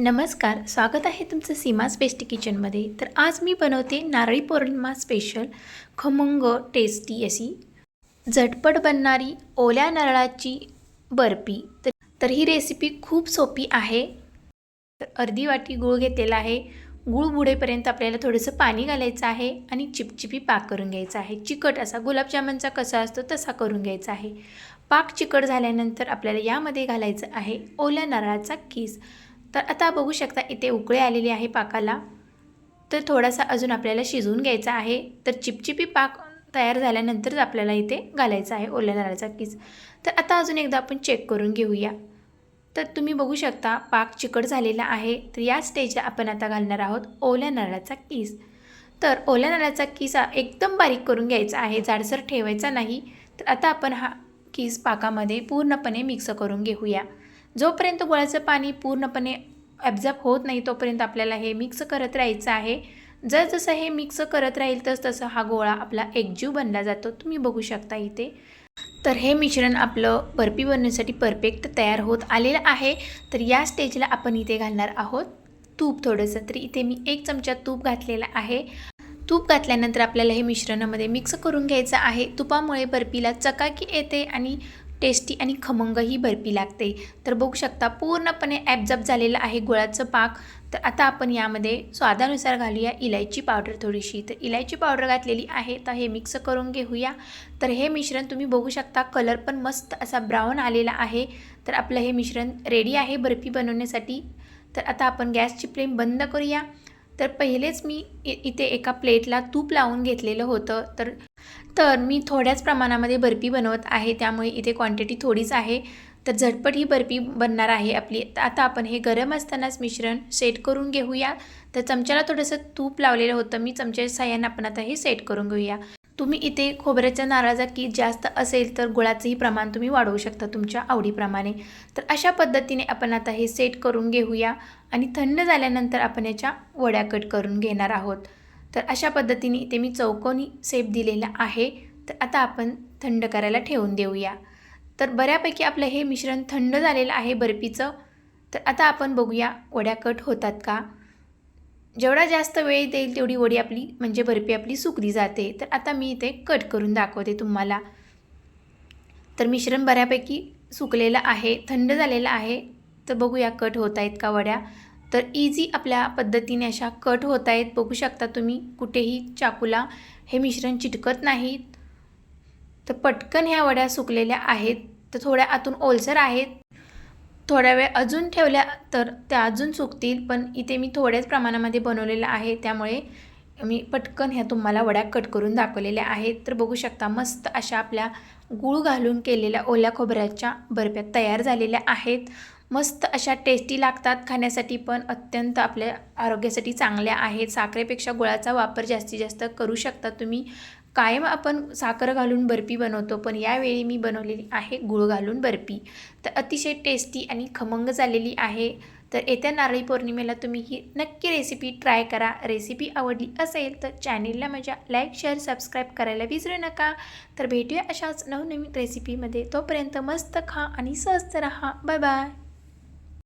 नमस्कार स्वागत आहे तुमचं सीमा बेस्ट किचनमध्ये. तर आज मी बनवते नारळी पौर्णिमा स्पेशल खमंग टेस्टी अशी झटपट बनणारी ओल्या नारळाची बर्फी. तर तर ही रेसिपी खूप सोपी आहे. तर अर्धी वाटी गूळ घेतलेला आहे. गूळ बुडेपर्यंत आपल्याला थोडंसं पाणी घालायचं आहे आणि चिपचिपी पाक करून घ्यायचा आहे. चिकट असा गुलाबजामुनचा कसा असतो तसा करून घ्यायचा आहे. पाक चिकट झाल्यानंतर आपल्याला यामध्ये घालायचं आहे ओल्या नारळाचा किस. तर आता बघू शकता इथे उकळे आलेली आहे पाकाला. तर थोडासा अजून आपल्याला शिजवून घ्यायचा आहे. तर चिपचिपी पाक तयार झाल्यानंतरच आपल्याला इथे घालायचा आहे ओल्या नारळाचा किस. तर आता अजून एकदा आपण चेक करून घेऊया. तर तुम्ही बघू शकता पाक चिकट झालेला आहे. तर या स्टेजला आपण आता घालणार आहोत ओल्या नारळाचा किस. तर ओल्या नारळाचा किस हा एकदम बारीक करून घ्यायचा आहे. जाडसर ठेवायचा नाही. तर आता आपण हा किस पाकामध्ये पूर्णपणे मिक्स करून घेऊया. जोपर्यंत गोळ्याचं पाणी पूर्णपणे ॲब्झॉर्ब होत नाही तोपर्यंत आपल्याला हे मिक्स करत राहायचं आहे. जर जसं हे मिक्स करत राहील तस तसं हा गोळा आपला एकजीव बनला जातो. तुम्ही बघू शकता इथे. तर हे मिश्रण आपलं बर्फी बनवण्यासाठी परफेक्ट तयार होत आलेलं आहे. तर या स्टेजला आपण इथे घालणार आहोत तूप थोडंसं. तर इथे मी एक चमचा तूप घातलेला आहे. तूप घातल्यानंतर आपल्याला हे मिश्रणामध्ये मिक्स करून घ्यायचं आहे. तुपामुळे बर्फीला चकाकी येते आणि टेस्टी आणि खमंग ही बर्फी लागते. तर बघू शकता पूर्णपणे ॲबजब झालेलं आहे गुळाचं पाक. तर आता आपण यामध्ये स्वादानुसार घालूया इलायची पावडर थोडीशी. तर इलायची पावडर घातलेली आहे तर हे मिक्स करून घेऊया. तर हे मिश्रण तुम्ही बघू शकता कलर पण मस्त असा ब्राऊन आलेला आहे. तर आपलं हे मिश्रण रेडी आहे बर्फी बनवण्यासाठी. तर आता आपण गॅसची फ्लेम बंद करूया. तर पहिलेच मी इ इथे एका प्लेटला तूप लावून घेतलेलं होतं. तर तर मी थोड्याच प्रमाणामध्ये बर्फी बनवत आहे. त्यामुळे इथे क्वांटिटी थोडीच आहे. तर झटपट ही बर्फी बनणार आहे आपली. तर आता आपण हे गरम असतानाच मिश्रण सेट करून घेऊया. तर चमच्याला थोडंसं तूप लावलेलं होतं. मी चमच्याच्या साह्यानं आपण आता हे सेट करून घेऊया. तुम्ही इथे खोबऱ्याच्या नारळाचा की जास्त असेल तर गुळाचंही प्रमाण तुम्ही वाढवू शकता तुमच्या आवडीप्रमाणे. तर अशा पद्धतीने आपण आता हे सेट करून घेऊया आणि थंड झाल्यानंतर आपण याच्या वड्या कट करून घेणार आहोत. तर अशा पद्धतीने इथे मी चौकोनी सेप दिलेला आहे. तर आता आपण थंड करायला ठेवून देऊया. तर बऱ्यापैकी आपलं हे मिश्रण थंड झालेलं आहे बर्फीचं. तर आता आपण बघूया वड्या कट होतात का? जेवढा जास्त वेळ देईल तेवढी वडी आपली म्हणजे बर्फी आपली सुकली जाते. तर आता मी इथे कट करून दाखवते तुम्हाला. तर मिश्रण बऱ्यापैकी सुकलेलं आहे थंड झालेलं आहे. तर बघूया कट होत आहेत का वड्या. तर इझी आपल्या पद्धतीने अशा कट होत आहेत. बघू शकता तुम्ही कुठेही चाकूला हे मिश्रण चिटकत नाहीत. तर पटकन ह्या वड्या सुकलेल्या आहेत. तर थोड्या आतून ओलसर आहेत. थोड्या वेळ अजून ठेवल्या तर त्या अजून सुकतील पण इथे मी थोड्याच प्रमाणामध्ये बनवलेलं आहे. त्यामुळे मी पटकन ह्या तुम्हाला वड्या कट करून दाखवलेल्या आहेत. तर बघू शकता मस्त अशा आपल्या गूळ घालून केलेल्या ओल्या खोबऱ्याच्या बर्फ्या तयार झालेल्या आहेत. मस्त अशा टेस्टी लागतात खाण्यासाठी पण अत्यंत आपल्या आरोग्यासाठी चांगल्या आहेत. साखरेपेक्षा गुळाचा वापर जास्तीत जास्त करू शकता तुम्ही. कायम आपण साखर घालून बर्फी बनवतो पण यावेळी मी बनवलेली आहे गुळ घालून बर्फी. तर अतिशय टेस्टी आणि खमंग झालेली आहे. तर येत्या नारळी पौर्णिमेला तुम्ही ही नक्की रेसिपी ट्राय करा. रेसिपी आवडली असेल तर चॅनेलला माझ्या लाईक शेअर सबस्क्राईब करायला विसरू नका. तर भेटूया अशाच नवनवीन रेसिपीमध्ये तोपर्यंत मस्त खा आणि स्वस्त रहा. Bye bye